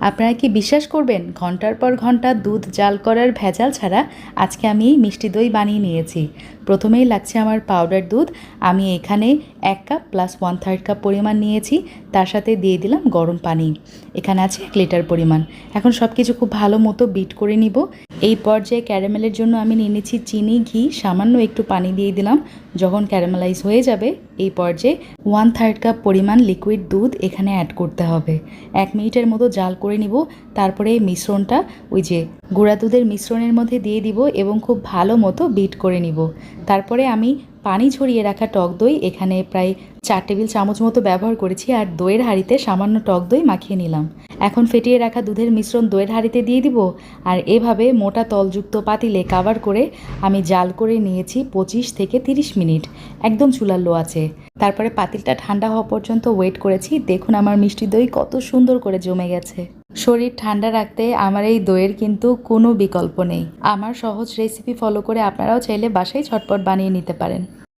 আপনারা কি বিশ্বাস করবেন? ঘণ্টার পর ঘণ্টা দুধ জাল করার ভেজাল ছাড়া আজকে আমি মিষ্টি দই বানিয়ে নিয়েছি। প্রথমেই লাগছে আমার পাউডার দুধ। আমি এখানে এক cup plus one third cup পরিমাণ নিয়েছি। তার সাথে দিয়ে দিলাম গরম পানি। এখানে আছে এক লিটার পরিমাণ। এখন সব কিছু খুব ভালো মতো বিট করে নিব। এই পর্যায়ে ক্যারামেলের জন্য আমি নিয়ে নিচ্ছি চিনি, ঘি, সামান্য একটু পানি দিয়ে দিলাম। যখন ক্যারামেলাইজ হয়ে যাবে, এই পর্যায়ে ওয়ান থার্ড কাপ পরিমাণ লিকুইড দুধ এখানে অ্যাড করতে হবে। এক মিনিটের মতো জাল করে নিব। তারপরে এই মিশ্রণটা, ওই যে গুঁড়া দুধের মিশ্রণের মধ্যে দিয়ে দিব এবং খুব ভালো মতো বিট করে নিব। তারপরে আমি পানি ঝরিয়ে রাখা টক দই, এখানে প্রায় চার টেবিল চামচ মতো ব্যবহার করেছি আর দইয়ের হাঁড়িতে সামান্য টক দই মাখিয়ে নিলাম। এখন ফেটিয়ে রাখা দুধের মিশ্রণ দইয়ের হাঁড়িতে দিয়ে দিব আর এভাবে মোটা তলযুক্ত পাতিলে কাভার করে আমি জাল করে নিয়েছি পঁচিশ থেকে তিরিশ মিনিট। একদম চুলার লো আছে। তারপরে পাতিলটা ঠান্ডা হওয়া পর্যন্ত ওয়েট করেছি। দেখুন আমার মিষ্টি দই কত সুন্দর করে জমে গেছে। শরীর ঠান্ডা রাখতে আমার এই দইয়ের কিন্তু কোনো বিকল্প নেই। আমার সহজ রেসিপি ফলো করে আপনারাও চাইলে বাসায় ঝটপট বানিয়ে নিতে পারেন।